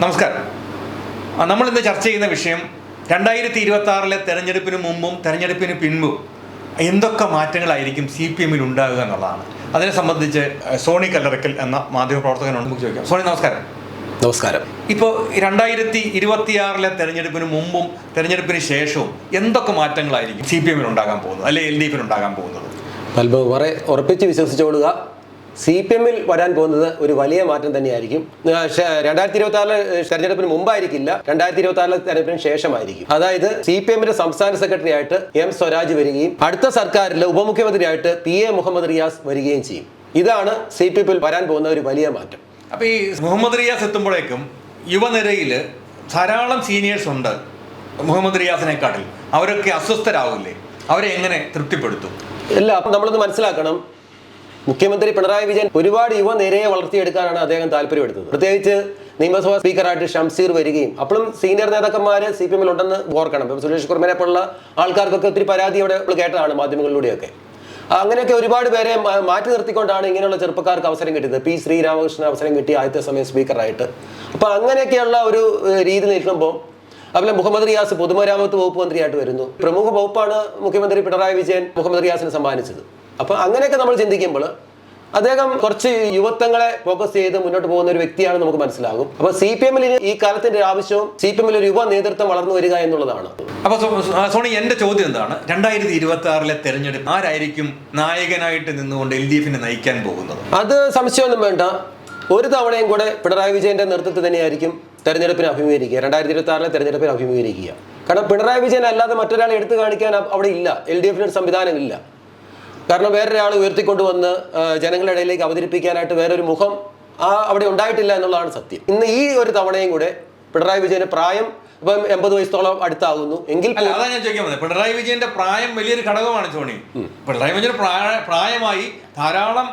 നമസ്കാരം. നമ്മൾ ഇന്ന് ചർച്ച ചെയ്യുന്ന വിഷയം രണ്ടായിരത്തി ഇരുപത്തി ആറിലെ തെരഞ്ഞെടുപ്പിന് മുമ്പും തെരഞ്ഞെടുപ്പിന് പിൻപും എന്തൊക്കെ മാറ്റങ്ങളായിരിക്കും സി പി എമ്മിൽ ഉണ്ടാകുക എന്നുള്ളതാണ്. അതിനെ സംബന്ധിച്ച് സോണി കല്ലറക്കൽ എന്ന മാധ്യമപ്രവർത്തകനോട് നമുക്ക് ചോദിക്കാം. സോണി നമസ്കാരം. നമസ്കാരം. ഇപ്പോൾ രണ്ടായിരത്തി ഇരുപത്തിയാറിലെ തെരഞ്ഞെടുപ്പിന് മുമ്പും തെരഞ്ഞെടുപ്പിന് ശേഷവും എന്തൊക്കെ മാറ്റങ്ങളായിരിക്കും സി പി എമ്മിൽ ഉണ്ടാകാൻ പോകുന്നത്? അല്ലെങ്കിൽ എൽ ഡി എഫിൽ ഉണ്ടാകാൻ പോകുന്നത്? ഉറപ്പിച്ച് വിശ്വസിച്ചോളുക സി പി എമ്മിൽ വരാൻ പോകുന്നത് ഒരു വലിയ മാറ്റം തന്നെയായിരിക്കും. രണ്ടായിരത്തി ഇരുപത്തി ആറിലെ തെരഞ്ഞെടുപ്പിന് മുമ്പായിരിക്കില്ല. രണ്ടായിരത്തി ഇരുപത്തി ആറിലെ തെരഞ്ഞെടുപ്പിന് ശേഷമായിരിക്കും. അതായത് സി പി എമ്മിന്റെ സംസ്ഥാന സെക്രട്ടറി ആയിട്ട് എം സ്വരാജ് വരികയും അടുത്ത സർക്കാരിലെ ഉപമുഖ്യമന്ത്രിയായിട്ട് പി എ മുഹമ്മദ് റിയാസ് വരികയും ചെയ്യും. ഇതാണ് സി പി എമ്മിൽ വരാൻ പോകുന്ന ഒരു വലിയ മാറ്റം. അപ്പൊ ഈ മുഹമ്മദ് റിയാസ് എത്തുമ്പോഴേക്കും യുവനിരയിൽ ധാരാളം സീനിയേഴ്സ് ഉണ്ട് മുഹമ്മദ് റിയാസിനെക്കാട്ടിൽ. അവരൊക്കെ അസ്വസ്ഥരാകില്ലേ അവരെ എങ്ങനെ തൃപ്തിപ്പെടുത്തും? ഇല്ല അപ്പം നമ്മളൊന്ന് മനസ്സിലാക്കണം. മുഖ്യമന്ത്രി പിണറായി വിജയൻ ഒരുപാട് യുവ നിരയെ വളർത്തിയെടുക്കാനാണ് അദ്ദേഹം താല്പര്യമെടുത്തത്. പ്രത്യേകിച്ച് നിയമസഭാ സ്പീക്കറായിട്ട് ഷംസീർ വരികയും അപ്പോഴും സീനിയർ നേതാക്കന്മാർ സി പി എമ്മിൽ ഉണ്ടെന്ന് ഓർക്കണം. ഇപ്പം സുരേഷ് കുർമനെ പോലുള്ള ആൾക്കാർക്കൊക്കെ ഒത്തിരി പരാതി അവിടെ കേട്ടതാണ് മാധ്യമങ്ങളിലൂടെയൊക്കെ. അങ്ങനെയൊക്കെ ഒരുപാട് പേരെ മാറ്റി നിർത്തിക്കൊണ്ടാണ് ഇങ്ങനെയുള്ള ചെറുപ്പക്കാർക്ക് അവസരം കിട്ടിയത്. പി ശ്രീരാമകൃഷ്ണൻ അവസരം കിട്ടി ആദ്യത്തെ സമയം സ്പീക്കറായിട്ട്. അപ്പോൾ അങ്ങനെയൊക്കെയുള്ള ഒരു രീതി നിൽക്കുമ്പോൾ അതുപോലെ മുഹമ്മദ് റിയാസ് പൊതുമരാമത്ത് വകുപ്പ് മന്ത്രിയായിട്ട് വരുന്നു. പ്രമുഖ വകുപ്പാണ് മുഖ്യമന്ത്രി പിണറായി വിജയൻ മുഹമ്മദ് റിയാസിന് സമ്മാനിച്ചത്. അപ്പൊ അങ്ങനെയൊക്കെ നമ്മൾ ചിന്തിക്കുമ്പോൾ അദ്ദേഹം കുറച്ച് യുവത്വങ്ങളെ ഫോക്കസ് ചെയ്ത് മുന്നോട്ട് പോകുന്ന ഒരു വ്യക്തിയാണ് നമുക്ക് മനസ്സിലാകും. അപ്പൊ സി പി എമ്മിൽ ഈ കാലത്തിന്റെ ആവശ്യവും സി പി എമ്മിൽ ഒരു യുവ നേതൃത്വം വളർന്നു വരിക എന്നുള്ളതാണ്. അപ്പൊ സോണി എന്റെ ചോദ്യം എന്താണ്? രണ്ടായിരത്തി ഇരുപത്തി ആറിലെ തെരഞ്ഞെടുപ്പ് ആരായിരിക്കും നായകനായിട്ട് നിന്നുകൊണ്ട് എൽ ഡി എഫിനെ നയിക്കാൻ പോകുന്നത്? അത് സംശയമൊന്നും വേണ്ട. ഒരു തവണയും കൂടെ പിണറായി വിജയന്റെ നേതൃത്വത്തിൽ തന്നെയായിരിക്കും തെരഞ്ഞെടുപ്പിനെ അഭിമുഖീകരിക്കുക. രണ്ടായിരത്തി ഇരുപത്തി ആറിലെ തെരഞ്ഞെടുപ്പിനെ അഭിമുഖീകരിക്കുക. കാരണം പിണറായി വിജയൻ അല്ലാതെ മറ്റൊരാളെ എടുത്തു കാണിക്കാൻ അവിടെ ഇല്ല. എൽ ഡി എഫിന് ഒരു സംവിധാനമില്ല. കാരണം വേറൊരാൾ ഉയർത്തിക്കൊണ്ടുവന്ന് ജനങ്ങളുടെ ഇടയിലേക്ക് അവതരിപ്പിക്കാനായിട്ട് വേറൊരു മുഖം ആ അവിടെ ഉണ്ടായിട്ടില്ല എന്നുള്ളതാണ് സത്യം. ഇന്ന് ഈ ഒരു തവണയും കൂടെ പിണറായി വിജയന്റെ പ്രായം ഇപ്പം എൺപത് വയസ്സോളം അടുത്താകുന്നു. എങ്കിൽ അല്ല അതാണ് ഞാൻ ചോദിക്കാൻ വന്നത്. പിണറായി വിജയന്റെ പ്രായം വലിയൊരു ഘടകമാണ് സോണി. പിണറായി വിജയന്റെ പ്രായ പ്രായമായി ധാരാളം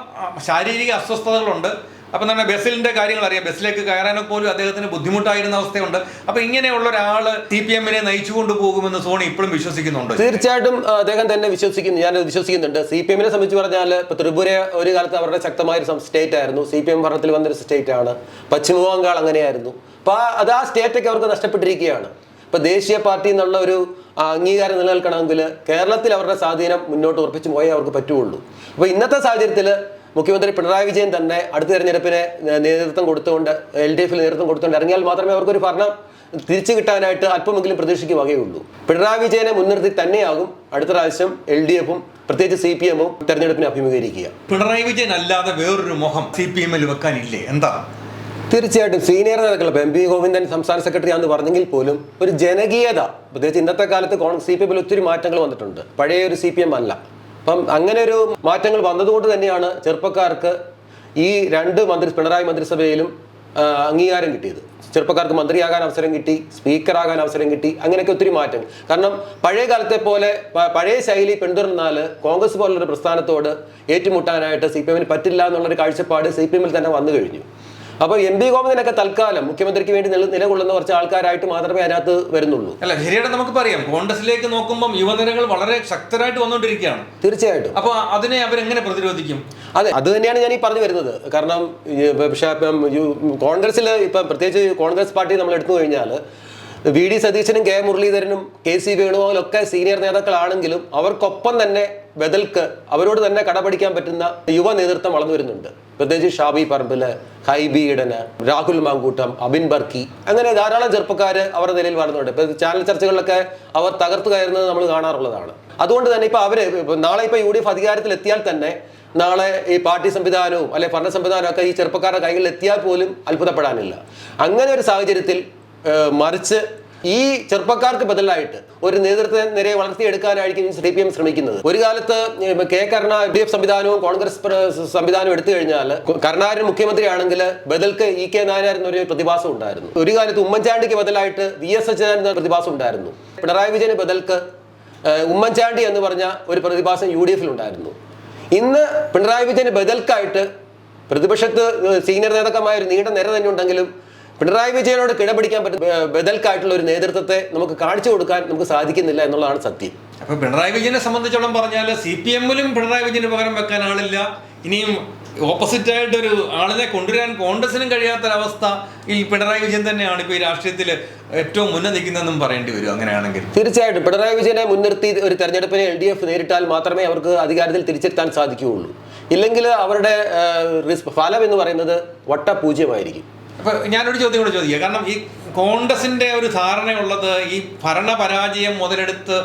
ശാരീരിക അസ്വസ്ഥതകളുണ്ട്. അപ്പം തന്നെ ബസ്സിന്റെ കാര്യങ്ങൾ അറിയാം. ബസ്സിലേക്ക് കയറാനൊക്കെ പോലും അദ്ദേഹത്തിന് ബുദ്ധിമുട്ടായിരുന്ന അവസ്ഥയുണ്ട്. അപ്പൊ ഇങ്ങനെയുള്ള ഒരാൾ സി പി എമ്മിനെ നയിച്ചുകൊണ്ട് പോകുമെന്ന് സോണി ഇപ്പോഴും വിശ്വസിക്കുന്നുണ്ട്? തീർച്ചയായിട്ടും അദ്ദേഹം തന്നെ വിശ്വസിക്കുന്നു. ഞാൻ വിശ്വസിക്കുന്നുണ്ട്. സി പി എമ്മിനെ സംബന്ധിച്ച് പറഞ്ഞാൽ ഇപ്പൊ ത്രിപുര ഒരു കാലത്ത് അവരുടെ ശക്തമായ ഒരു സ്റ്റേറ്റ് ആയിരുന്നു. സി പി എം ഭരണത്തിൽ വന്നൊരു സ്റ്റേറ്റ് ആണ്. പശ്ചിമ ബംഗാൾ അങ്ങനെയായിരുന്നു. അപ്പൊ ആ- അത് ആ സ്റ്റേറ്റൊക്കെ അവർക്ക് നഷ്ടപ്പെട്ടിരിക്കുകയാണ്. ഇപ്പൊ ദേശീയ പാർട്ടി എന്നുള്ള ഒരു അംഗീകാരം നിലനിൽക്കണമെങ്കിൽ കേരളത്തിൽ അവരുടെ സ്വാധീനം മുന്നോട്ട് ഉറപ്പിച്ചു പോയേ അവർക്ക് പറ്റുള്ളൂ. അപ്പൊ ഇന്നത്തെ സാഹചര്യത്തിൽ മുഖ്യമന്ത്രി പിണറായി വിജയൻ തന്നെ അടുത്ത തെരഞ്ഞെടുപ്പിന് നേതൃത്വം കൊടുത്തുകൊണ്ട് എൽ ഡി എഫിൽ നേതൃത്വം കൊടുത്തുകൊണ്ട് ഇറങ്ങിയാൽ മാത്രമേ അവർക്കൊരു ഭരണം തിരിച്ചു കിട്ടാനായിട്ട് അല്പമെങ്കിലും പ്രതീക്ഷിക്ക് വകയുള്ളൂ. പിണറായി വിജയനെ മുൻനിർത്തി തന്നെയാകും അടുത്ത പ്രാവശ്യം എൽ ഡി എഫും പ്രത്യേകിച്ച് സി പി എമ്മും തെരഞ്ഞെടുപ്പിനെ അഭിമുഖീകരിക്കുക. പിണറായി വിജയൻ അല്ലാതെ വേറൊരു മുഖം സി പി എമ്മിൽ വെക്കാനില്ലേ? എന്താ? തീർച്ചയായിട്ടും സീനിയർ നേതാക്കൾ എം പി ഗോവിന്ദൻ സംസ്ഥാന സെക്രട്ടറി ആണെന്ന് പറഞ്ഞെങ്കിൽ പോലും ഒരു ജനകീയത പ്രത്യേകിച്ച് ഇന്നത്തെ കാലത്ത് കോൺഗ്രസ് സി പി എമ്മിൽ ഒത്തിരി മാറ്റങ്ങൾ വന്നിട്ടുണ്ട്. പഴയ ഒരു സി പി എം അല്ല. അപ്പം അങ്ങനെ ഒരു മാറ്റങ്ങൾ വന്നതുകൊണ്ട് തന്നെയാണ് ചെറുപ്പക്കാർക്ക് ഈ രണ്ട് മന്ത്രി പിണറായി മന്ത്രിസഭയിലും അംഗീകാരം കിട്ടിയത്. ചെറുപ്പക്കാർക്ക് മന്ത്രിയാകാൻ അവസരം കിട്ടി സ്പീക്കറാകാൻ അവസരം കിട്ടി അങ്ങനെയൊക്കെ ഒത്തിരി മാറ്റങ്ങൾ. കാരണം പഴയ കാലത്തെ പോലെ പഴയ ശൈലി പിന്തുടർന്നാൽ കോൺഗ്രസ് പോലുള്ളൊരു പ്രസ്ഥാനത്തോട് ഏറ്റുമുട്ടാനായിട്ട് സി പി എമ്മിന് പറ്റില്ല എന്നുള്ളൊരു കാഴ്ചപ്പാട് സി പി എമ്മിൽ തന്നെ വന്നു കഴിഞ്ഞു. അപ്പോൾ എം പി ഗോവിന്ദനൊക്കെ തൽക്കാലം മുഖ്യമന്ത്രിക്ക് വേണ്ടി നില നിലകൊള്ളുന്ന കുറച്ച് ആൾക്കാരായിട്ട് മാത്രമേ അതിനകത്ത് വരുന്നുള്ളൂ. അല്ല ശരിയായിട്ട് നമുക്ക് പറയാം. കോൺഗ്രസിലേക്ക് നോക്കുമ്പോൾ യുവനിരകൾ വളരെ ശക്തരായിട്ട് വന്നുകൊണ്ടിരിക്കുകയാണ്. തീർച്ചയായിട്ടും. അപ്പൊ അതിനെ അവരെങ്ങനെ പ്രതിരോധിക്കും? അതെ അത് തന്നെയാണ് ഞാൻ ഈ പറഞ്ഞു വരുന്നത്. കാരണം പക്ഷെ ഇപ്പം കോൺഗ്രസിൽ കോൺഗ്രസ്സിൽ ഇപ്പം പ്രത്യേകിച്ച് കോൺഗ്രസ് പാർട്ടി നമ്മൾ എടുത്തു കഴിഞ്ഞാൽ വി ഡി സതീശനും കെ മുരളീധരനും കെ സി വേണുഗോപാലൊക്കെ സീനിയർ നേതാക്കളാണെങ്കിലും അവർക്കൊപ്പം തന്നെ ബദൽക്ക് അവരോട് തന്നെ കടപിടിക്കാൻ പറ്റുന്ന യുവ നേതൃത്വം വളർന്നു വരുന്നുണ്ട്. പ്രത്യേകിച്ച് ഷാബി പറമ്പിൽ ഹൈബി ഇടന് രാഹുൽ മാങ്കൂട്ടം അബിൻ ബർക്കി അങ്ങനെ ധാരാളം ചെറുപ്പക്കാർ അവരുടെ നിലയിൽ വളർന്നുണ്ട്. ഇപ്പൊ ചാനൽ ചർച്ചകളിലൊക്കെ അവർ തകർത്ത് കയറുന്നത് നമ്മൾ കാണാറുള്ളതാണ്. അതുകൊണ്ട് തന്നെ ഇപ്പൊ അവർ നാളെ ഇപ്പൊ യു ഡി എഫ് അധികാരത്തിൽ എത്തിയാൽ തന്നെ നാളെ ഈ പാർട്ടി സംവിധാനവും അല്ലെ ഭരണ സംവിധാനവും ഒക്കെ ഈ ചെറുപ്പക്കാരുടെ കൈകളിൽ എത്തിയാൽ പോലും അത്ഭുതപ്പെടാനില്ല. അങ്ങനെ ഒരു സാഹചര്യത്തിൽ മറിച്ച് ഈ ചെറുപ്പക്കാർക്ക് ബദലായിട്ട് ഒരു നേതൃത്വ നിരയെ വളർത്തിയെടുക്കാനായിരിക്കും സി പി എം ശ്രമിക്കുന്നത്. ഒരു കാലത്ത് കെ കരുണ ഡി എഫ് സംവിധാനവും കോൺഗ്രസ് സംവിധാനവും എടുത്തു കഴിഞ്ഞാൽ കരുണാകരൻ മുഖ്യമന്ത്രിയാണെങ്കിൽ ബദൽക്ക് ഇ കെ നായനാർ എന്നൊരു പ്രതിഭാസം ഉണ്ടായിരുന്നു. ഒരു കാലത്ത് ഉമ്മൻചാണ്ടിക്ക് ബദലായിട്ട് വി എസ് എന്ന പ്രതിഭാസം ഉണ്ടായിരുന്നു. പിണറായി വിജയന് ബദൽക്ക് ഉമ്മൻചാണ്ടി എന്ന് പറഞ്ഞ ഒരു പ്രതിഭാസം യു ഡി എഫിൽ ഉണ്ടായിരുന്നു. ഇന്ന് പിണറായി വിജയന് ബദൽക്കായിട്ട് പ്രതിപക്ഷത്ത് സീനിയർ നേതാക്കന്മാർ നീണ്ട നിര തന്നെ ഉണ്ടെങ്കിലും പിണറായി വിജയനോട് കിടപിടിക്കാൻ പറ്റുന്ന ബദൽക്കായിട്ടുള്ള ഒരു നേതൃത്വത്തെ നമുക്ക് കാണിച്ചു കൊടുക്കാൻ നമുക്ക് സാധിക്കുന്നില്ല എന്നുള്ളതാണ് സത്യം. അപ്പൊ പിണറായി വിജയനെ സംബന്ധിച്ചോളം പറഞ്ഞാൽ സി പി എമ്മിലും പിണറായി വിജയന് പകരം വെക്കാൻ ആളില്ല. ഇനിയും ഓപ്പോസിറ്റ് ആയിട്ട് ഒരു ആളിനെ കൊണ്ടുവരാൻ കോൺഗ്രസിനും കഴിയാത്തൊരവസ്ഥ ഈ പിണറായി വിജയൻ തന്നെയാണ് ഇപ്പോൾ ഈ രാഷ്ട്രീയത്തിൽ ഏറ്റവും മുന്നേ നിൽക്കുന്നതെന്നും പറയേണ്ടി വരും അങ്ങനെയാണെങ്കിൽ. തീർച്ചയായിട്ടും. പിണറായി വിജയനെ മുൻനിർത്തി ഒരു തെരഞ്ഞെടുപ്പിനെ എൽ ഡി എഫ് നേരിട്ടാൽ മാത്രമേ അവർക്ക് അധികാരത്തിൽ തിരിച്ചെത്താൻ സാധിക്കുകയുള്ളൂ. ഇല്ലെങ്കിൽ അവരുടെ ഫലം എന്ന് പറയുന്നത് വട്ടപൂജ്യമായിരിക്കും. അപ്പൊ ഞാനൊരു ചോദ്യം കൂടെ ചോദിക്കുക കാരണം ഈ കോൺഗ്രസിന്റെ ഒരു ധാരണയുള്ളത് ഈ ഭരണപരാജയം മുതലെടുത്ത്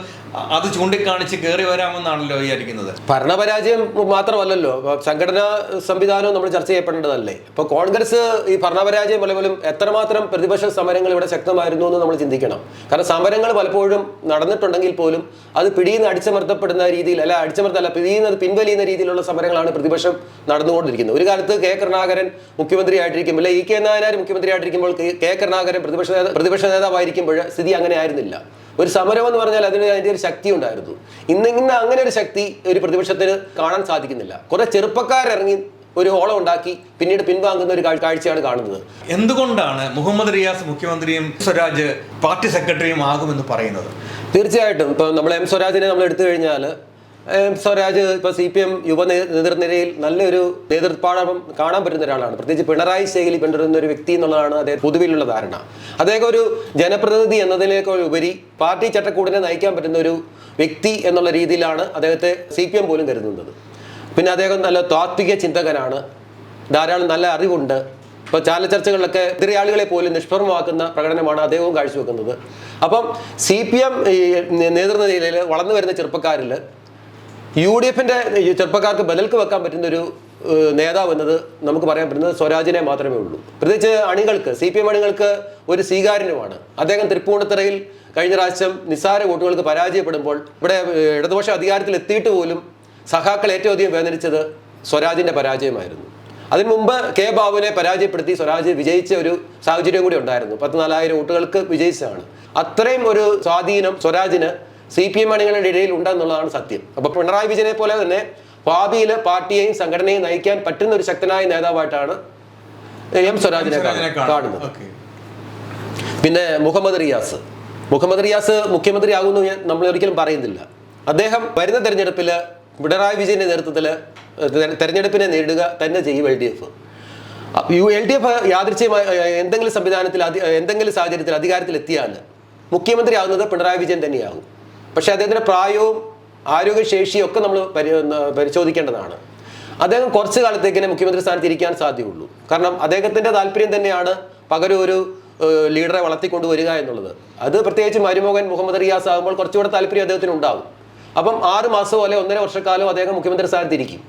അത് ചൂണ്ടിക്കാണിച്ച് കയറി വരാമെന്നാണല്ലോ വിചാരിക്കുന്നത്. ഭരണപരാജയം മാത്രമല്ലല്ലോ. സംഘടനാ സംവിധാനവും നമ്മൾ ചർച്ച ചെയ്യപ്പെടേണ്ടതല്ലേ? ഇപ്പൊ കോൺഗ്രസ് ഈ ഭരണപരാജയം പോലും എത്രമാത്രം പ്രതിപക്ഷ സമരങ്ങൾ ഇവിടെ ശക്തമായിരുന്നു എന്ന് നമ്മൾ ചിന്തിക്കണം. കാരണം സമരങ്ങൾ പലപ്പോഴും നടന്നിട്ടുണ്ടെങ്കിൽ പോലും അത് നിന്ന് അടിച്ചമർത്തപ്പെടുന്ന രീതിയിൽ അല്ല അടിച്ചമർത്തല്ല പിടിയിൽ നിന്ന് പിൻവലിയുന്ന രീതിയിലുള്ള സമരങ്ങളാണ് പ്രതിപക്ഷം നടന്നുകൊണ്ടിരിക്കുന്നത്. ഒരു കാലത്ത് കെ കരുണാകരൻ മുഖ്യമന്ത്രിയായിട്ടിരിക്കുമ്പോൾ അല്ലെ ഇ കെ നായനാർ മുഖ്യമന്ത്രിയായിട്ടിരിക്കുമ്പോൾ കെ കരുണാകരൻ പ്രതിപക്ഷ നേതാ പ്രതിപക്ഷ നേതാവായിരിക്കുമ്പോൾ സ്ഥിതി അങ്ങനെ ആയിരുന്നില്ല. ഒരു സമരം എന്ന് പറഞ്ഞാൽ അതിന് അതിന്റെ ഒരു ശക്തി ഉണ്ടായിരുന്നു. ഇന്ന് ഇന്ന് അങ്ങനെ ഒരു ശക്തി ഒരു പ്രതിപക്ഷത്തിന് കാണാൻ സാധിക്കുന്നില്ല. കുറെ ചെറുപ്പക്കാരിറങ്ങി ഒരു ഓളം ഉണ്ടാക്കി പിന്നീട് പിൻവാങ്ങുന്ന ഒരു കാഴ്- കാഴ്ചയാണ് കാണുന്നത്. എന്തുകൊണ്ടാണ് മുഹമ്മദ് റിയാസ് മുഖ്യമന്ത്രിയും സ്വരാജ് പാർട്ടി സെക്രട്ടറിയും ആകുമെന്ന് പറയുന്നത്? തീർച്ചയായിട്ടും. ഇപ്പം നമ്മൾ എം സ്വരാജിനെ നമ്മൾ എടുത്തു കഴിഞ്ഞാൽ സ്വരാജ് ഇപ്പോൾ സി പി എം യുവ നേതൃനിരയിൽ നല്ലൊരു നേതൃത്വപാഠം കാണാൻ പറ്റുന്ന ഒരാളാണ്. പ്രത്യേകിച്ച് പിണറായി ശൈലി പിന്തുടരുന്ന ഒരു വ്യക്തി എന്നുള്ളതാണ് അദ്ദേഹം പൊതുവിലുള്ള ധാരണ. അദ്ദേഹം ഒരു ജനപ്രതിനിധി എന്നതിനേക്കാൾ ഉപരി പാർട്ടി ചട്ടക്കൂടിനെ നയിക്കാൻ പറ്റുന്ന ഒരു വ്യക്തി എന്നുള്ള രീതിയിലാണ് അദ്ദേഹത്തെ സി പി എം പോലും കരുതുന്നത്. പിന്നെ അദ്ദേഹം നല്ല താത്വിക ചിന്തകനാണ്. ധാരാളം നല്ല അറിവുണ്ട്. ഇപ്പോൾ ചാനൽ എതിരാളികളെ പോലും നിഷ്പ്രഭമാക്കുന്ന പ്രകടനമാണ് അദ്ദേഹവും കാഴ്ചവെക്കുന്നത്. അപ്പം സി പി എം നേതൃനിരയിൽ വളർന്നു വരുന്ന ചെറുപ്പക്കാരിൽ യു ഡി എഫിന്റെ ചെറുപ്പക്കാർക്ക് ബദൽക്ക് വെക്കാൻ പറ്റുന്ന ഒരു നേതാവ് എന്നത് നമുക്ക് പറയാൻ പറ്റുന്നത് സ്വരാജിനെ മാത്രമേ ഉള്ളൂ. പ്രത്യേകിച്ച് അണികൾക്ക് സി പി എം അണികൾക്ക് ഒരു സ്വീകാര്യനുമാണ്. അദ്ദേഹം തൃപ്പൂണിത്തറയിൽ കഴിഞ്ഞ പ്രാവശ്യം നിസ്സാര വോട്ടുകൾക്ക് പരാജയപ്പെടുമ്പോൾ ഇവിടെ ഇടതുപക്ഷം അധികാരത്തിൽ എത്തിയിട്ട് പോലും സഖാക്കൾ ഏറ്റവും അധികം വേദനിച്ചത് സ്വരാജിന്റെ പരാജയമായിരുന്നു. അതിനു മുമ്പ് കെ ബാബുവിനെ പരാജയപ്പെടുത്തി സ്വരാജ് വിജയിച്ച ഒരു സാഹചര്യം കൂടി ഉണ്ടായിരുന്നു. പത്തിനാലായിരം വോട്ടുകൾക്ക് വിജയിച്ചതാണ്. അത്രയും ഒരു സ്വാധീനം സ്വരാജിന് സി പി എം അണികളുടെ ഇടയിൽ ഉണ്ടെന്നുള്ളതാണ് സത്യം. അപ്പൊ പിണറായി വിജയനെ പോലെ തന്നെ ഭാവിയിൽ പാർട്ടിയെയും സംഘടനയെയും നയിക്കാൻ പറ്റുന്ന ഒരു ശക്തനായ നേതാവായിട്ടാണ് എം സ്വരാജിനെ കാണുന്നത്. പിന്നെ മുഹമ്മദ് റിയാസ്. മുഹമ്മദ് റിയാസ് മുഖ്യമന്ത്രി ആകുമെന്ന് ഞാൻ- നമ്മൾ ഒരിക്കലും പറയുന്നില്ല. അദ്ദേഹം വരുന്ന തെരഞ്ഞെടുപ്പിൽ പിണറായി വിജയന്റെ നേതൃത്വത്തിൽ തെരഞ്ഞെടുപ്പിനെ നേരിടുക തന്നെ ചെയ്യും L D F. U L D F യാദൃച്ഛ്യമായ എന്തെങ്കിലും സംവിധാനത്തിൽ എന്തെങ്കിലും സാഹചര്യത്തിൽ അധികാരത്തിൽ എത്തിയാൽ മുഖ്യമന്ത്രി ആകുന്നത് പിണറായി വിജയൻ തന്നെയാകും. പക്ഷേ അദ്ദേഹത്തിന്റെ പ്രായവും ആരോഗ്യശേഷിയും ഒക്കെ നമ്മൾ പരി പരിശോധിക്കേണ്ടതാണ്. അദ്ദേഹം കുറച്ചു കാലത്തേക്കിനെ മുഖ്യമന്ത്രി സ്ഥാനത്ത് ഇരിക്കാൻ സാധ്യതയുള്ളൂ. കാരണം അദ്ദേഹത്തിന്റെ താല്പര്യം തന്നെയാണ് പകരം ഒരു ലീഡറെ വളർത്തിക്കൊണ്ടുവരിക എന്നുള്ളത്. അത് പ്രത്യേകിച്ച് മരുമകൻ മുഹമ്മദ് റിയാസ് ആകുമ്പോൾ കുറച്ചുകൂടെ താല്പര്യം അദ്ദേഹത്തിന് ഉണ്ടാവും. അപ്പം ആറ് മാസമോ അല്ലെ ഒന്നര വർഷക്കാലം അദ്ദേഹം മുഖ്യമന്ത്രി സ്ഥാനത്ത് ഇരിക്കും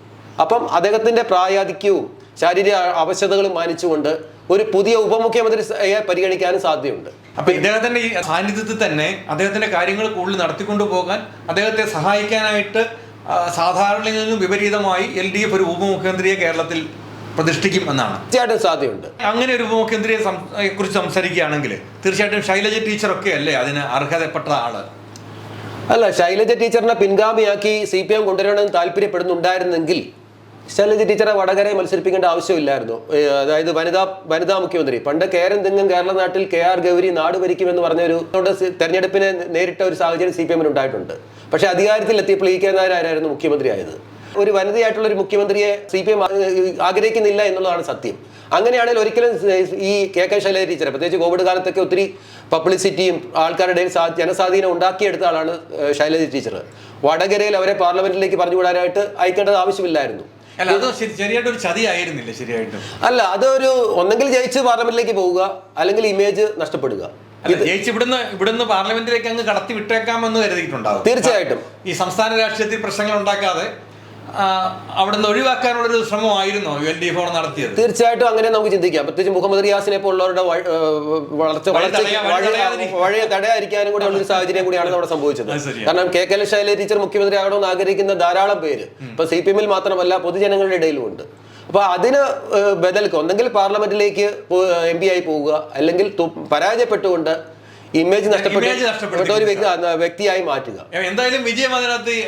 അപ്പം അദ്ദേഹത്തിന്റെ പ്രായാധിക്യവും ശാരീരിക അവശതകളും മാനിച്ചുകൊണ്ട് ഒരു പുതിയ ഉപമുഖ്യമന്ത്രിയെ പരിഗണിക്കാനും സാധ്യതയുണ്ട്. അപ്പൊ ഇദ്ദേഹത്തിന്റെ ഈ സാന്നിധ്യത്തിൽ തന്നെ അദ്ദേഹത്തിന്റെ കാര്യങ്ങൾ കൂടുതൽ നടത്തിക്കൊണ്ടു പോകാൻ അദ്ദേഹത്തെ സഹായിക്കാനായിട്ട് സാധാരണയിൽ നിന്നും വിപരീതമായി എൽ ഡി എഫ് ഒരു ഉപമുഖ്യമന്ത്രിയെ കേരളത്തിൽ പ്രതിഷ്ഠിക്കും എന്നാണ്. തീർച്ചയായിട്ടും സാധ്യതയുണ്ട്. അങ്ങനെ ഒരു ഉപമുഖ്യമന്ത്രിയെ കുറിച്ച് സംസാരിക്കുകയാണെങ്കിൽ തീർച്ചയായിട്ടും ശൈലജ ടീച്ചറൊക്കെ അല്ലേ അതിന് അർഹതപ്പെട്ട ആൾ? അല്ല ശൈലജ ടീച്ചറിനെ പിൻഗാമിയാക്കി സി പി എം കൊണ്ടുവരണമെന്ന് താല്പര്യപ്പെടുന്നുണ്ടായിരുന്നെങ്കിൽ ശൈലജ ടീച്ചറെ വടകരയെ മത്സരിപ്പിക്കേണ്ട ആവശ്യമില്ലായിരുന്നു. അതായത് വനിതാ വനിതാ മുഖ്യമന്ത്രി. പണ്ട് കേരൻ തിങ്ങം കേരള നാട്ടിൽ കെ ആർ ഗൗരി നാട് ഭരിക്കുമെന്ന് പറഞ്ഞ ഒരു തെരഞ്ഞെടുപ്പിനെ നേരിട്ട ഒരു സാഹചര്യം സി പി എമ്മിന് ഉണ്ടായിട്ടുണ്ട്. പക്ഷെ അധികാരത്തിൽ എത്തിയപ്പോൾ ഇ കെ നായരായിരുന്നു മുഖ്യമന്ത്രി ആയത് ഒരു വനിതയായിട്ടുള്ള ഒരു മുഖ്യമന്ത്രിയെ സി പി എം ആഗ്രഹിക്കുന്നില്ല എന്നുള്ളതാണ് സത്യം. അങ്ങനെയാണെങ്കിൽ ഒരിക്കലും ഈ കെ കെ ശൈലജ ടീച്ചർ പ്രത്യേകിച്ച് കോവിഡ് കാലത്തൊക്കെ ഒത്തിരി പബ്ലിസിറ്റിയും ആൾക്കാരുടെ ജനസ്വാധീനം ഉണ്ടാക്കിയെടുത്ത ആളാണ് ശൈലജ ടീച്ചർ വടകരയിൽ അവരെ പാർലമെന്റിലേക്ക് പറഞ്ഞു വിടാനായിട്ട് അയക്കേണ്ടത് ആവശ്യമില്ലായിരുന്നു. അല്ല അത് ശരി- ശരിയായിട്ട് ഒരു ചതി ആയിരുന്നില്ല ശരിയായിട്ടും? അല്ല അതൊരു ഒന്നെങ്കിൽ ജയിച്ച് പാർലമെന്റിലേക്ക് പോവുക അല്ലെങ്കിൽ ഇമേജ് നഷ്ടപ്പെടുക. അല്ല ജയിച്ച് ഇവിടുന്ന് ഇവിടുന്ന് പാർലമെന്റിലേക്ക് അങ്ങ് കടത്തി വിട്ടേക്കാമെന്ന് കരുതിയിട്ടുണ്ടാവും. തീർച്ചയായിട്ടും. ഈ സംസ്ഥാന രാഷ്ട്രീയത്തിൽ പ്രശ്നങ്ങൾ ഉണ്ടാക്കാതെ ആ, അവിടുന്ന് ഒഴിവാക്കാനുള്ളൊരു ശ്രമമായിരുന്നോ എൻ ഡി നടത്തിയത്? തീർച്ചയായിട്ടും അങ്ങനെ നമുക്ക് ചിന്തിക്കാം. പ്രത്യേകിച്ച് മുഹമ്മദ് റിയാസിനെ പോലുള്ളവരുടെ വളർച്ച വഴി തടയാതിരിക്കാനും കൂടി ഉള്ള ഒരു സാഹചര്യം കൂടിയാണ് അവിടെ സംഭവിച്ചത്. കാരണം കെ കെ ശൈലജ ടീച്ചർ മുഖ്യമന്ത്രി ആകണമെന്ന് ആഗ്രഹിക്കുന്ന ധാരാളം പേര് ഇപ്പൊ സി പി എമ്മിൽ മാത്രമല്ല പൊതുജനങ്ങളുടെ ഇടയിലും ഉണ്ട് അപ്പൊ അതിന് ബദൽക്ക് ഒന്നെങ്കിൽ പാർലമെന്റിലേക്ക് എം പി ആയി പോവുക അല്ലെങ്കിൽ പരാജയപ്പെട്ടുകൊണ്ട് ഇമേജ് നഷ്ടപ്പെട്ട. ഒരു വ്യക്തി- വ്യക്തിയായി മാറ്റുക. എന്തായാലും വിജയം അതിനകത്ത്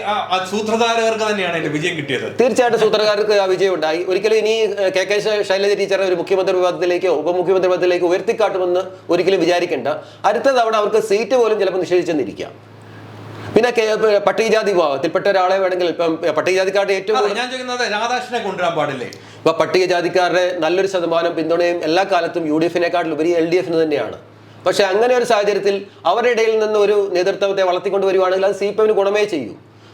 സൂത്രധാരകർക്ക് തന്നെയാണ് അതിന്റെ വിജയം കിട്ടിയത്. തീർച്ചയായിട്ടും സൂത്രധാരകർക്ക് ആ വിജയം ഉണ്ടായി. ഒരിക്കലും ഇനി കെ. കെ. ശൈലജ ടീച്ചറെ ഒരു മുഖ്യമന്ത്രി വിഭാഗത്തിലേക്കോ ഉപമുഖ്യമന്ത്രി വിഭാഗത്തിലേക്കോ ഉയർത്തിക്കാട്ടുമെന്ന് ഒരിക്കലും വിചാരിക്കേണ്ട. അടുത്ത തവണ അവർക്ക് സീറ്റ് പോലും ചിലപ്പോൾ നിഷേധിച്ചെന്നിരിക്കാം. പിന്നെ പട്ടികജാതി വിഭാഗത്തിൽപ്പെട്ട ഒരാളെ വേണമെങ്കിൽ ഇപ്പം പട്ടികജാതിക്കാരുടെ ഏറ്റവും ഞാൻ ചോദിക്കുന്നത് രാധാകൃഷ്ണനെ കൊണ്ടുവരാൻ പാടില്ലേ? ഇപ്പൊ പട്ടികജാതിക്കാരുടെ നല്ലൊരു ശതമാനം പിന്തുണയും എല്ലാ കാലത്തും യു ഡി എഫിനെക്കാട്ടിലുപരി എൽ ഡി എഫിന് തന്നെയാണ്. പക്ഷെ അങ്ങനെ ഒരു സാഹചര്യത്തിൽ അവരുടെ ഇടയിൽ നിന്ന് ഒരു നേതൃത്വത്തെ വളർത്തിക്കൊണ്ട് വരുവാണെങ്കിൽ അത് സി പി എമ്മിന് ഗുണമേ ചെയ്യൂ.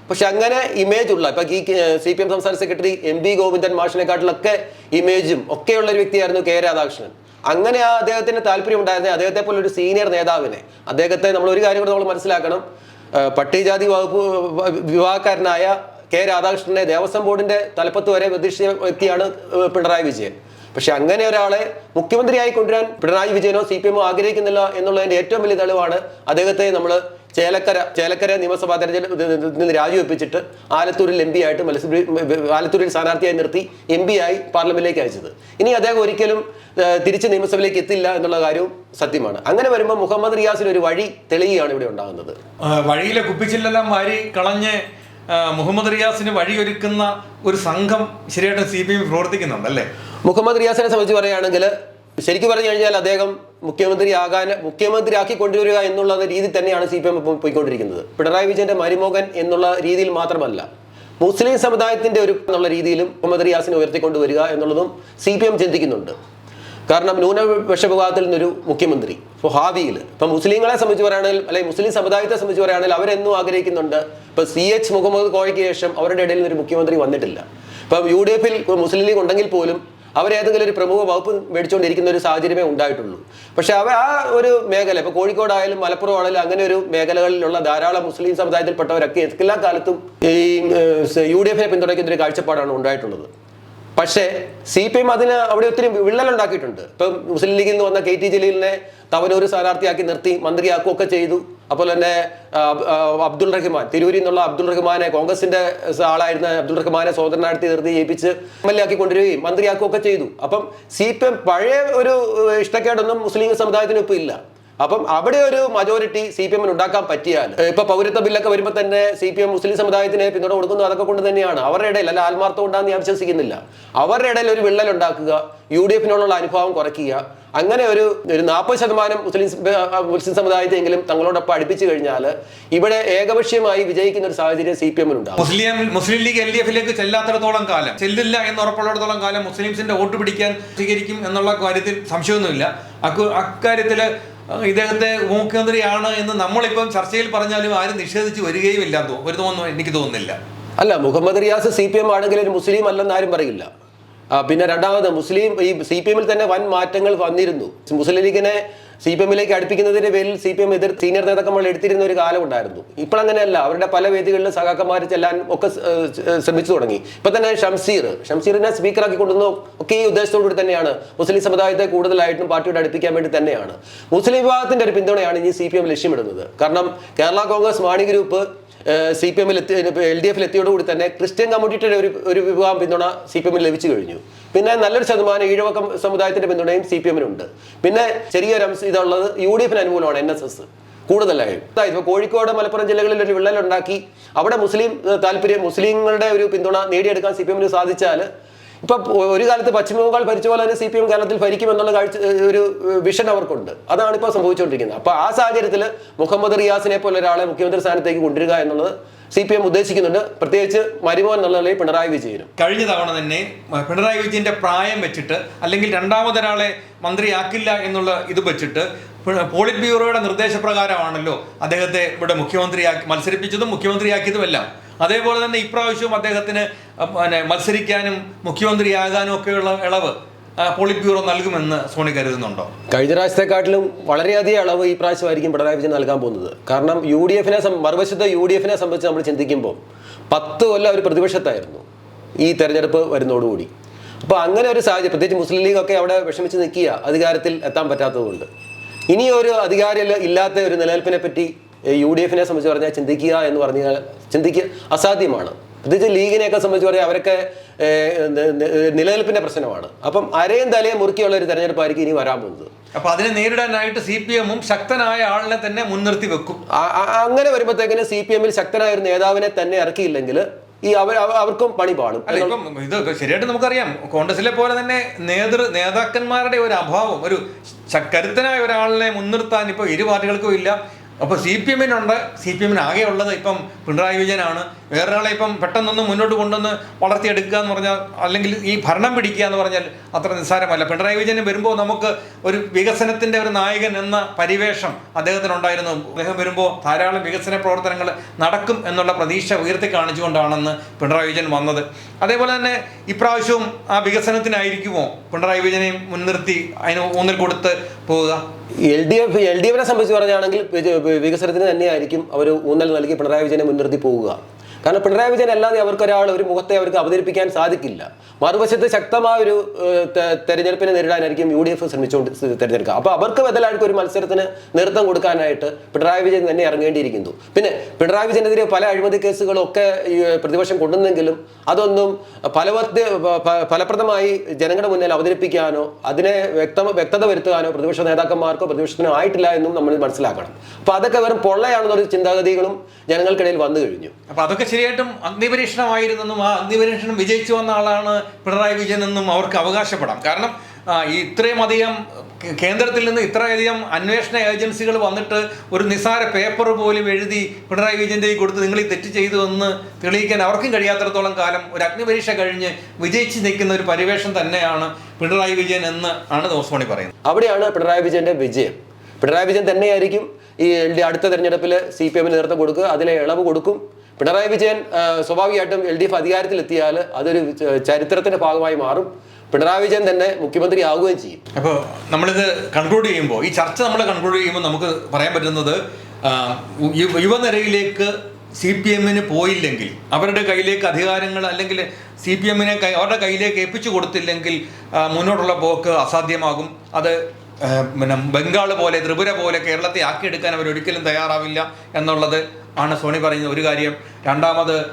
പക്ഷെ അങ്ങനെ ഇമേജ് ഉള്ള ഇപ്പൊ ഈ സി പി എം സംസ്ഥാന സെക്രട്ടറി എം ബി ഗോവിന്ദൻ മാഷിനെക്കാട്ടിലൊക്കെ ഇമേജും ഒക്കെയുള്ള ഒരു വ്യക്തിയായിരുന്നു കെ രാധാകൃഷ്ണൻ. അങ്ങനെ ആ അദ്ദേഹത്തിന് താല്പര്യം ഉണ്ടായിരുന്നത് അദ്ദേഹത്തെ പോലെ ഒരു സീനിയർ നേതാവിനെ. അദ്ദേഹത്തെ നമ്മൾ ഒരു കാര്യം കൂടെ നമ്മൾ മനസ്സിലാക്കണം. പട്ടികജാതി വകുപ്പ് വിഭാഗക്കാരനായ കെ രാധാകൃഷ്ണനെ ദേവസ്വം ബോർഡിന്റെ തലപ്പത്ത് വരെ പ്രതീക്ഷിച്ച വ്യക്തിയാണ് പിണറായി വിജയൻ. പക്ഷെ അങ്ങനെ ഒരാളെ മുഖ്യമന്ത്രിയായി കൊണ്ടുവരാൻ പിണറായി വിജയനോ സി പി എമ്മോ ആഗ്രഹിക്കുന്നില്ല എന്നുള്ളതിന്റെ ഏറ്റവും വലിയ തെളിവാണ് അദ്ദേഹത്തെ നമ്മൾ ചേലക്കര ചേലക്കര നിയമസഭാ തെരഞ്ഞെടുപ്പ് നിന്ന് രാജിവെപ്പിച്ചിട്ട് ആലത്തൂരിൽ എം പി ആയിട്ട് മത്സരി ആലത്തൂരിൽ സ്ഥാനാർത്ഥിയായി നിർത്തി എം പി ആയി പാർലമെന്റിലേക്ക് അയച്ചത്. ഇനി അദ്ദേഹം ഒരിക്കലും തിരിച്ച് നിയമസഭയിലേക്ക് എത്തില്ല എന്നുള്ള കാര്യവും സത്യമാണ്. അങ്ങനെ വരുമ്പോൾ മുഹമ്മദ് റിയാസിന് ഒരു വഴി തെളിയുകയാണ് ഇവിടെ ഉണ്ടാകുന്നത്. വഴിയിലെ കുപ്പിച്ചില്ലെല്ലാം വാരി കളഞ്ഞ് മുഹമ്മദ് റിയാസിന് വഴിയൊരുക്കുന്ന ഒരു സംഘം ശരിയായിട്ട് സി പി എം പ്രവർത്തിക്കുന്നുണ്ടല്ലേ? മുഹമ്മദ് റിയാസിനെ സംബന്ധിച്ച് പറയുകയാണെങ്കിൽ ശരിക്കും പറഞ്ഞു കഴിഞ്ഞാൽ അദ്ദേഹം മുഖ്യമന്ത്രി ആകാൻ മുഖ്യമന്ത്രിയാക്കി കൊണ്ടുവരിക എന്നുള്ള രീതി തന്നെയാണ് സി പി എം ഇപ്പം പോയിക്കൊണ്ടിരിക്കുന്നത്. പിണറായി വിജയന്റെ മരുമോകൻ എന്നുള്ള രീതിയിൽ മാത്രമല്ല മുസ്ലിം സമുദായത്തിന്റെ ഒരു എന്നുള്ള രീതിയിലും മുഹമ്മദ് റിയാസിനെ ഉയർത്തിക്കൊണ്ടുവരിക എന്നുള്ളതും സി പി എം ചിന്തിക്കുന്നുണ്ട്. കാരണം ന്യൂനപക്ഷ വിഭാഗത്തിൽ നിന്നൊരു മുഖ്യമന്ത്രി ഇപ്പോൾ ഹാവിയിൽ ഇപ്പം മുസ്ലിങ്ങളെ സംബന്ധിച്ച് പറയുകയാണെങ്കിൽ അല്ലെങ്കിൽ മുസ്ലിം സമുദായത്തെ സംബന്ധിച്ച് പറയുകയാണെങ്കിൽ അവരെന്നും ആഗ്രഹിക്കുന്നുണ്ട്. ഇപ്പൊ സി എച്ച് മുഹമ്മദ് കോഴയ്ക്ക് ശേഷം അവരുടെ ഇടയിൽ നിന്നൊരു മുഖ്യമന്ത്രി വന്നിട്ടില്ല. ഇപ്പം യു ഡി എഫിൽ മുസ്ലിം ലീഗ് ഉണ്ടെങ്കിൽ പോലും അവരേതെങ്കിലും ഒരു പ്രമുഖ വകുപ്പ് മേടിച്ചുകൊണ്ടിരിക്കുന്ന ഒരു സാഹചര്യമേ ഉണ്ടായിട്ടുള്ളൂ. പക്ഷെ അവർ ആ ഒരു മേഖല ഇപ്പൊ കോഴിക്കോടായാലും മലപ്പുറം ആണെങ്കിലും അങ്ങനെ ഒരു മേഖലകളിലുള്ള ധാരാളം മുസ്ലിം സമുദായത്തിൽപ്പെട്ടവരൊക്കെ എല്ലാ കാലത്തും ഈ യു ഡി എഫിനെ പിന്തുണയ്ക്കുന്ന ഒരു കാഴ്ചപ്പാടാണ് ഉണ്ടായിട്ടുള്ളത്. പക്ഷേ സി പി എം അതിന് അവിടെ ഒത്തിരി വിള്ളലുണ്ടാക്കിയിട്ടുണ്ട്. ഇപ്പം മുസ്ലിം ലീഗിൽ നിന്ന് വന്ന കെ ടി ജലീലിനെ തവനൂർ സ്ഥാനാർത്ഥിയാക്കി നിർത്തി മന്ത്രിയാക്കുകയൊക്കെ ചെയ്തു. അപ്പോൾ തന്നെ അബ്ദുൾ റഹ്മാൻ. തിരൂരിൽ നിന്നുള്ള അബ്ദുൾ റഹ്മാനെ കോൺഗ്രസിന്റെ ആളായിരുന്ന അബ്ദുൾ റഹ്മാനെ സ്വതന്ത്രനായിട്ട് നിർത്തി ജയിപ്പിച്ച് എം എൽ എ ആക്കി കൊണ്ടുവരികയും മന്ത്രിയാക്കുകയൊക്കെ ചെയ്തു. അപ്പം സി പി എം പഴയ ഒരു ഇഷ്ടക്കേടൊന്നും മുസ്ലിം സമുദായത്തിനൊപ്പം ഇല്ല. അപ്പം അവിടെ ഒരു മജോറിറ്റി സി പി എമ്മിന് ഉണ്ടാക്കാൻ പറ്റിയാൽ ഇപ്പൊ പൗരത്വ ബില്ലൊക്കെ വരുമ്പോൾ തന്നെ സി പി എം മുസ്ലിം സമുദായത്തിന് പിന്തുണ കൊടുക്കുന്നു അതൊക്കെ കൊണ്ട് തന്നെയാണ്. അവരുടെ ഇടയിൽ അല്ല ആത്മാർത്ഥം ഉണ്ടാകുന്ന ഞാൻ വിശ്വസിക്കുന്നില്ല. അവരുടെ ഇടയിൽ ഒരു വിള്ളൽ ഉണ്ടാക്കുക യു ഡി എഫിനോടുള്ള അനുഭവം കുറയ്ക്കുക അങ്ങനെ ഒരു ഒരു നാൽപ്പത് ശതമാനം മുസ്ലിം മുസ്ലിം സമുദായത്തെങ്കിലും തങ്ങളോടൊപ്പം അടുപ്പിച്ചു കഴിഞ്ഞാൽ ഇവിടെ ഏകപക്ഷീയമായി വിജയിക്കുന്ന ഒരു സാഹചര്യം സി പി എമ്മിനുണ്ടാകും മുസ്ലിം മുസ്ലിം ലീഗ് എൽ ഡി എഫിലേക്ക് ചെല്ലാത്തിടത്തോളം കാലം ചെല്ലില്ല എന്ന് ഉറപ്പുള്ളിടത്തോളം കാലം മുസ്ലിംസിന്റെ വോട്ട് പിടിക്കാൻ സ്വീകരിക്കും എന്നുള്ള കാര്യത്തിൽ സംശയമൊന്നുമില്ല. അക്കാര്യത്തിൽ ഇദ്ദേഹത്തെ മുഖ്യമന്ത്രിയാണ് എന്ന് നമ്മളിപ്പം ചർച്ചയിൽ പറഞ്ഞാലും ആരും നിഷേധിച്ച് വരികയും ഇല്ല തോന്നുന്നു എനിക്ക് തോന്നുന്നില്ല. അല്ല Muhammad Riyas C P M ആണെങ്കിൽ ഒരു മുസ്ലിം അല്ലെന്ന് ആരും പറയില്ല. പിന്നെ രണ്ടാമത് മുസ്ലിം ഈ സി പി എമ്മിൽ തന്നെ വൻ മാറ്റങ്ങൾ വന്നിരുന്നു. മുസ്ലിം ലീഗിനെ സി പി എമ്മിലേക്ക് അടുപ്പിക്കുന്നതിന്റെ പേരിൽ സി പി എം എതിർ സീനിയർ നേതാക്കന്മാർ എടുത്തിരുന്ന ഒരു കാലം ഉണ്ടായിരുന്നു. ഇപ്പോൾ അങ്ങനെയല്ല. അവരുടെ പല വേദികളിലും സഖാക്കന്മാർ ചെല്ലാൻ ഒക്കെ ശ്രമിച്ചു തുടങ്ങി. ഇപ്പൊ തന്നെ ഷംസീർ. ഷംസീറിനെ സ്പീക്കറാക്കി കൊണ്ടുവന്നു ഒക്കെ ഈ ഉദ്ദേശത്തോടു കൂടി തന്നെയാണ്. മുസ്ലിം സമുദായത്തെ കൂടുതലായിട്ടും പാർട്ടിയോട് അടുപ്പിക്കാൻ വേണ്ടി തന്നെയാണ്. മുസ്ലിം വിഭാഗത്തിന്റെ ഒരു പിന്തുണയാണ് ഇനി സി പി എം ലക്ഷ്യമിടുന്നത്. കാരണം Kerala Congress Mani group C P എമ്മിൽ എത്തി എൽ ഡി എഫിൽ എത്തിയോടുകൂടി തന്നെ ക്രിസ്ത്യൻ കമ്മ്യൂണിറ്റിയുടെ ഒരു ഒരു വിഭാഗം പിന്തുണ സി പി എമ്മിൽ ലഭിച്ചു കഴിഞ്ഞു. പിന്നെ നല്ലൊരു ശതമാനം ഈഴവ സമുദായത്തിന്റെ സമുദായത്തിന്റെ പിന്തുണയും സി പി എമ്മിനുണ്ട്. പിന്നെ ചെറിയൊരു ഇതുള്ളത് യു ഡി എഫിന് അനുകൂലമാണ് എൻ എസ് എസ്. കൂടുതലായും. ഇപ്പോൾ കോഴിക്കോട് മലപ്പുറം ജില്ലകളിൽ ഒരു വിള്ളലുണ്ടാക്കി. അവിടെ മുസ്ലിം താല്പര്യം മുസ്ലിങ്ങളുടെ ഒരു പിന്തുണ നേടിയെടുക്കാൻ സി പി എമ്മിന് സാധിച്ചാൽ ഇപ്പൊ ഒരു കാലത്ത് പശ്ചിമ ബംഗാൾ ഭരിച്ച പോലെ തന്നെ സി പി എം കേരളത്തിൽ ഭരിക്കും എന്നുള്ള കാഴ്ച ഒരു വിഷൻ അവർക്കുണ്ട്. അതാണ് ഇപ്പോൾ സംഭവിച്ചുകൊണ്ടിരിക്കുന്നത്. അപ്പൊ ആ സാഹചര്യത്തിൽ മുഹമ്മദ് റിയാസിനെ പോലെ ഒരാളെ മുഖ്യമന്ത്രി സ്ഥാനത്തേക്ക് കൊണ്ടുവരിക എന്നുള്ളത് സി പി എം ഉദ്ദേശിക്കുന്നുണ്ട്. പ്രത്യേകിച്ച് മരുമോൻ എന്നുള്ള നിലയിൽ പിണറായി വിജയനും. കഴിഞ്ഞ തവണ തന്നെ പിണറായി വിജയന്റെ പ്രായം വെച്ചിട്ട് അല്ലെങ്കിൽ രണ്ടാമതൊരാളെ മന്ത്രിയാക്കില്ല എന്നുള്ള ഇത് വെച്ചിട്ട് പോളിറ്റ് ബ്യൂറോയുടെ നിർദ്ദേശപ്രകാരമാണല്ലോ അദ്ദേഹത്തെ ഇവിടെ മുഖ്യമന്ത്രിയാക്കി മത്സരിപ്പിച്ചതും മുഖ്യമന്ത്രിയാക്കിയതുമെല്ലാം. അതേപോലെ തന്നെ ഇപ്രാവശ്യവും അദ്ദേഹത്തിന് പിന്നെ മത്സരിക്കാനും മുഖ്യമന്ത്രിയാകാനും ഒക്കെയുള്ള ഇളവ് പോളിറ്റ് ബ്യൂറോ നൽകുമെന്ന് സോണി കരുതുന്നുണ്ടോ? കഴിഞ്ഞ പ്രാവശ്യത്തെക്കാട്ടിലും വളരെയധികം അളവ് ഈ പ്രാവശ്യമായിരിക്കും പിണറായി വിജയൻ നൽകാൻ പോകുന്നത്. കാരണം യു ഡി എഫിനെ മറുവശത്ത് യു ഡി എഫിനെ സംബന്ധിച്ച് നമ്മൾ ചിന്തിക്കുമ്പോൾ പത്ത് കൊല്ലം ഒരു പ്രതിപക്ഷത്തായിരുന്നു ഈ തെരഞ്ഞെടുപ്പ് വരുന്നതോടുകൂടി. അപ്പോൾ അങ്ങനെ ഒരു സാഹചര്യം പ്രത്യേകിച്ച് മുസ്ലിം ലീഗ് ഒക്കെ അവിടെ വിഷമിച്ച് നിൽക്കുക അധികാരത്തിൽ എത്താൻ പറ്റാത്തതുകൊണ്ട്. ഇനിയൊരു അധികാരം ഇല്ലാത്ത ഒരു നിലനിൽപ്പിനെ പറ്റി യു ഡി എഫിനെ സംബന്ധിച്ച് പറഞ്ഞാൽ ചിന്തിക്കുക എന്ന് പറഞ്ഞാൽ ചിന്തിക്കുക അസാധ്യമാണ്. പ്രത്യേകിച്ച് ലീഗിനെയൊക്കെ സംബന്ധിച്ച് പറയാം അവരൊക്കെ നിലനിൽപ്പിന്റെ പ്രശ്നമാണ്. അപ്പം അരയും തലയും മുറുക്കിയുള്ള ഒരു തെരഞ്ഞെടുപ്പായിരിക്കും ഇനി വരാൻ പോകുന്നത്. അപ്പൊ അതിനെ നേരിടാനായിട്ട് സി പി എമ്മും ശക്തനായ ആളിനെ തന്നെ മുൻനിർത്തി വെക്കും. അങ്ങനെ വരുമ്പോഴത്തേക്കിന് സി പി എമ്മിൽ ശക്തനായ ഒരു നേതാവിനെ തന്നെ ഇറക്കിയില്ലെങ്കിൽ ഈ അവർ അവർക്കും പണി പാടും. അല്ല ഇപ്പം ഇത് ശരിയായിട്ട് നമുക്കറിയാം. കോൺഗ്രസിലെ പോലെ തന്നെ നേതൃ നേതാക്കന്മാരുടെ ഒരു അഭാവം ഒരു കരുത്തനായ ഒരാളിനെ മുൻനിർത്താൻ ഇപ്പോൾ ഇരു പാർട്ടികൾക്കും ഇല്ല. അപ്പോൾ സി പി എമ്മിനുണ്ട്. സി പി എമ്മിന് ആകെ ഉള്ളത് ഇപ്പം പിണറായി വിജയനാണ്. വേറൊരാളെ ഇപ്പം പെട്ടെന്നൊന്ന് മുന്നോട്ട് കൊണ്ടുവന്ന് വളർത്തിയെടുക്കുക എന്ന് പറഞ്ഞാൽ അല്ലെങ്കിൽ ഈ ഭരണം പിടിക്കുക എന്ന് പറഞ്ഞാൽ അത്ര നിസ്സാരമല്ല. പിണറായി വിജയൻ വരുമ്പോൾ നമുക്ക് ഒരു വികസനത്തിന്റെ ഒരു നായകൻ എന്ന പരിവേഷം അദ്ദേഹത്തിനുണ്ടായിരുന്നു. അദ്ദേഹം വരുമ്പോൾ ധാരാളം വികസന പ്രവർത്തനങ്ങൾ നടക്കും എന്നുള്ള പ്രതീക്ഷ ഉയർത്തി കാണിച്ചുകൊണ്ടാണെന്ന് പിണറായി വിജയൻ വന്നത്. അതേപോലെ തന്നെ ഇപ്രാവശ്യവും ആ വികസനത്തിനായിരിക്കുമോ പിണറായി വിജയനെ മുൻനിർത്തി അതിന് ഊന്നൽ കൊടുത്ത് പോവുക? L D F L D എഫിനെ സംബന്ധിച്ച് പറയുകയാണെങ്കിൽ വികസനത്തിന് തന്നെയായിരിക്കും അവർ ഊന്നൽ നൽകി പിണറായി വിജയനെ മുൻനിർത്തി പോവുക. കാരണം പിണറായി വിജയൻ അല്ലാതെ അവർക്ക് ഒരാൾ ഒരു മുഖത്തെ അവർക്ക് അവതരിപ്പിക്കാൻ സാധിക്കില്ല. മറുവശത്ത് ശക്തമായ ഒരു തെരഞ്ഞെടുപ്പിനെ നേരിടാനായിരിക്കും യു ഡി എഫ് ശ്രമിച്ചുകൊണ്ട് തിരഞ്ഞെടുക്കുക. അപ്പോൾ അവർക്ക് ബദലായിട്ട് ഒരു മത്സരത്തിന് നേതൃത്വം കൊടുക്കാനായിട്ട് പിണറായി വിജയൻ തന്നെ ഇറങ്ങേണ്ടിയിരിക്കുന്നു. പിന്നെ പിണറായി വിജയനെതിരെ പല അഴിമതി കേസുകളും ഒക്കെ ഈ പ്രതിപക്ഷം കൊണ്ടുവന്നെങ്കിലും അതൊന്നും ഫലവത്ത് ഫലപ്രദമായി ജനങ്ങളുടെ മുന്നിൽ അവതരിപ്പിക്കാനോ അതിനെ വ്യക്ത വ്യക്തത വരുത്താനോ പ്രതിപക്ഷ നേതാക്കന്മാർക്കോ പ്രതിപക്ഷത്തിനോ ആയിട്ടില്ല എന്നും നമ്മൾ മനസ്സിലാക്കണം. അപ്പൊ അതൊക്കെ വെറും പൊള്ളയാണെന്നൊരു ചിന്താഗതികളും ജനങ്ങൾക്കിടയിൽ വന്നു കഴിഞ്ഞു. അപ്പൊ അതൊക്കെ ശരിയായിട്ടും അഗ്നിപരീക്ഷണമായിരുന്നെന്നും ആ അഗ്നിപരീക്ഷണം വിജയിച്ചു വന്ന ആളാണ് പിണറായി വിജയൻ എന്നും അവർക്ക് അവകാശപ്പെടാം. കാരണം ഇത്രയും അധികം കേന്ദ്രത്തിൽ നിന്ന് ഇത്രയധികം അന്വേഷണ ഏജൻസികൾ വന്നിട്ട് ഒരു നിസാര പേപ്പർ പോലും എഴുതി പിണറായി വിജയന്റെ കൊടുത്ത് നിങ്ങൾ ഈ തെറ്റ് ചെയ്തു എന്ന് തെളിയിക്കാൻ അവർക്കും കഴിയാത്തടത്തോളം കാലം ഒരു അഗ്നിപരീക്ഷ കഴിഞ്ഞ് വിജയിച്ച് നിൽക്കുന്ന ഒരു പരിവേഷം തന്നെയാണ് പിണറായി വിജയൻ എന്ന് ആണ് ദോസ്മണി പറയുന്നത്. അവിടെയാണ് പിണറായി വിജയന്റെ വിജയം. പിണറായി വിജയൻ തന്നെയായിരിക്കും ഈ എൽ ഡി അടുത്ത തെരഞ്ഞെടുപ്പിൽ സി പി എമ്മിന് നേതൃത്വം കൊടുക്കുക അതിലെ ഇളവ് കൊടുക്കും പിണറായി വിജയൻ സ്വാഭാവികമായിട്ടും എൽ ഡി എഫ് അധികാരത്തിലെത്തിയാൽ അതൊരു ചരിത്രത്തിന്റെ ഭാഗമായി മാറും. പിണറായി വിജയൻ തന്നെ മുഖ്യമന്ത്രി ആവുകയും ചെയ്യും. അപ്പോൾ നമ്മളിത് കൺക്ലൂഡ് ചെയ്യുമ്പോൾ ഈ ചർച്ച നമ്മൾ കൺക്ലൂഡ് ചെയ്യുമ്പോൾ നമുക്ക് പറയാൻ പറ്റുന്നത് യുവനിരയിലേക്ക് സി പി എമ്മിന് പോയില്ലെങ്കിൽ അവരുടെ കയ്യിലേക്ക് അധികാരങ്ങൾ അല്ലെങ്കിൽ സി പി എമ്മിനെ കൈ അവരുടെ കയ്യിലേക്ക് ഏൽപ്പിച്ചു കൊടുത്തില്ലെങ്കിൽ മുന്നോട്ടുള്ള പോക്ക് അസാധ്യമാകും. അത് പിന്നെ ബംഗാൾ പോലെ ത്രിപുര പോലെ കേരളത്തെ ആക്കിയെടുക്കാൻ അവർ ഒരിക്കലും തയ്യാറാവില്ല എന്നുള്ളത് ആണ് സോണി പറയുന്നത്. ഒരു കാര്യം രണ്ടാമത്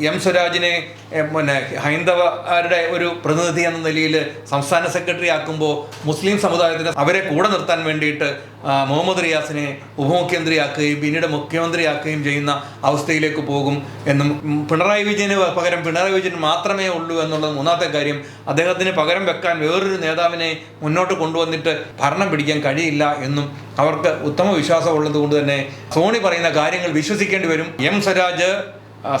എം സ്വരാജിനെ പിന്നെ ഹൈന്ദവരുടെ ഒരു പ്രതിനിധി എന്ന നിലയിൽ സംസ്ഥാന സെക്രട്ടറി ആക്കുമ്പോൾ മുസ്ലിം സമുദായത്തിന് അവരെ കൂടെ നിർത്താൻ വേണ്ടിയിട്ട് മുഹമ്മദ് റിയാസിനെ ഉപമുഖ്യമന്ത്രിയാക്കുകയും പിന്നീട് മുഖ്യമന്ത്രിയാക്കുകയും ചെയ്യുന്ന അവസ്ഥയിലേക്ക് പോകും എന്നും പിണറായി വിജയന് പകരം പിണറായി വിജയൻ മാത്രമേ ഉള്ളൂ എന്നുള്ളത് മൂന്നാമത്തെ കാര്യം. അദ്ദേഹത്തിന് പകരം വെക്കാൻ വേറൊരു നേതാവിനെ മുന്നോട്ട് കൊണ്ടുവന്നിട്ട് ഭരണം പിടിക്കാൻ കഴിയില്ല എന്നും അവർക്ക് ഉത്തമ വിശ്വാസമുള്ളത് കൊണ്ട് തന്നെ സോണി പറയുന്ന കാര്യങ്ങൾ വിശ്വസിക്കേണ്ടി വരും. എം സ്വരാജ്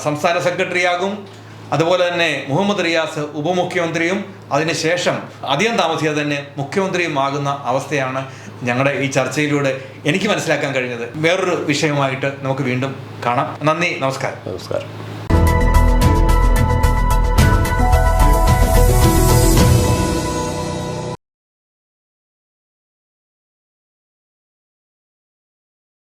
സംസ്ഥാന സെക്രട്ടറിയാകും. അതുപോലെ തന്നെ മുഹമ്മദ് റിയാസ് ഉപമുഖ്യമന്ത്രിയും അതിനുശേഷം അധികം താമസിയാതെ തന്നെ മുഖ്യമന്ത്രിയുമാകുന്ന അവസ്ഥയാണ് ഞങ്ങളുടെ ഈ ചർച്ചയിലൂടെ എനിക്ക് മനസ്സിലാക്കാൻ കഴിഞ്ഞത്. വേറൊരു വിഷയമായിട്ട് നമുക്ക് വീണ്ടും കാണാം. നന്ദി നമസ്കാരം. നമസ്കാരം.